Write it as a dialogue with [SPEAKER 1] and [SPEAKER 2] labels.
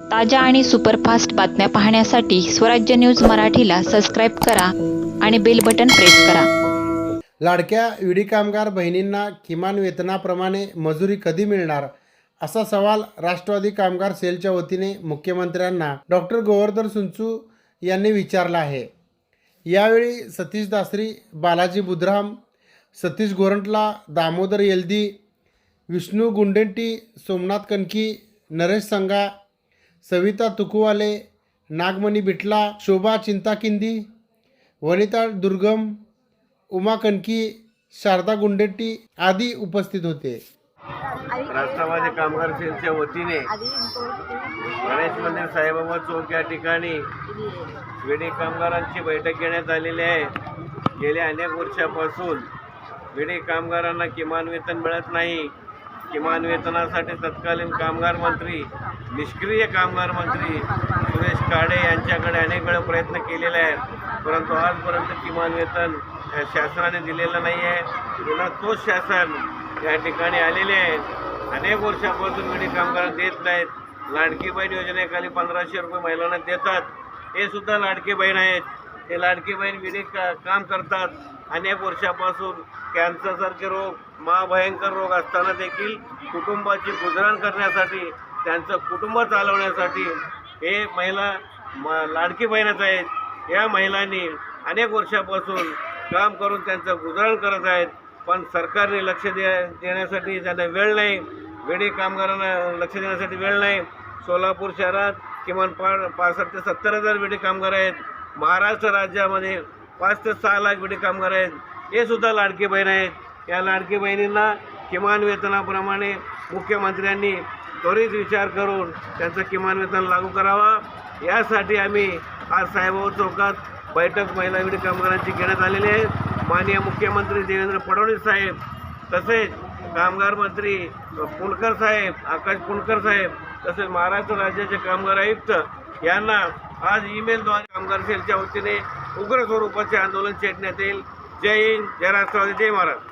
[SPEAKER 1] ताज्या आणि सुपरफास्ट बातम्या पाहण्यासाठी स्वराज्य न्यूज मराठीला सबस्क्राईब करा आणि बेल बटन प्रेस करा.
[SPEAKER 2] लाडक्या विडी कामगार बहिणींना किमान वेतनाप्रमाणे मजुरी कधी मिळणार? असा सवाल राष्ट्रवादी कामगार सेलच्या वतीने मुख्यमंत्र्यांना डॉक्टर गोवर्धन सुंचू यांनी विचारला आहे. यावेळी सतीश दासरी बालाजी बुधराम सतीश गोरंटला दामोदर येलदी विष्णू गुंडेंटी सोमनाथ कणकी नरेश संगा सविता तुकुवाले नागमणी बिटला शोभा चिंताकिंदी वनिता दुर्गम उमा कणकी शारदा गुंडेट्टी आदी उपस्थित होते.
[SPEAKER 3] राष्ट्रवादी कामगार सेलच्या वतीने गणेश मंदिर साईबाबा चौक या ठिकाणी विडी कामगारांची बैठक घेण्यात आलेली आहे. गेल्या अनेक वर्षापासून विडी कामगारांना किमान वेतन मिळत नाही. किमान वेतनासाठी तत्कालीन कामगार मंत्री निष्क्रिय कामगार मंत्री सुरेश काडे यांच्याकडे अनेक वेळा प्रयत्न केलेले आहेत. परंतु आजपर्यंत किमान वेतन शासनाने दिलेलं नाही आहे. पुन्हा तोच शासन या ठिकाणी आलेले आहेत. अनेक वर्षापासून विडी कामगार देत नाहीत. लाडकी बहीण योजनेखाली पंधराशे रुपये महिलांना देतात. हे सुद्धा लाडकी बहीण आहेत. ते लाडकी बहीण विधी का काम करतात. अनेक वर्षापासून कॅन्सरसारखे रोग महाभयंकर रोग असताना देखील कुटुंबाची गुजराण करण्यासाठी त्यांचं कुटुंब चालवण्यासाठी हे महिला म लाडकी बहिणच आहेत. या महिलांनी अनेक वर्षापासून काम करून त्यांचं गुजरण करत आहेत. पण सरकारने लक्ष दे देण्यासाठी त्यांना वेळ नाही. वेळी कामगारांना लक्ष देण्यासाठी वेळ नाही. सोलापूर शहरात किमान पा पासष्ट ते सत्तर हजार विडी कामगार आहेत. महाराष्ट्र राज्यामध्ये पाच ते सहा लाख वेळी कामगार आहेत. हे सुद्धा लाडकी बहीण आहेत. या लाडकी बहिणींना किमान वेतनाप्रमाणे मुख्यमंत्र्यांनी त्वरित विचार करून त्यांचं किमान वेतन लागू करावा. यासाठी आम्ही आज साहेबाऊ चौकात बैठक महिला विडी कामगारांची घेण्यात आलेली आहे. माननीय मुख्यमंत्री देवेंद्र फडणवीस साहेब तसेच कामगार मंत्री पुणकर साहेब आकाश पुणकर साहेब तसेच महाराष्ट्र राज्याचे कामगार आयुक्त यांना आज ईमेलद्वारे कामगार सेलच्या वतीने उग्र स्वरूपाचे आंदोलन छेडण्यात येईल. जय हिंद जय राष्ट्रवादी जय महाराज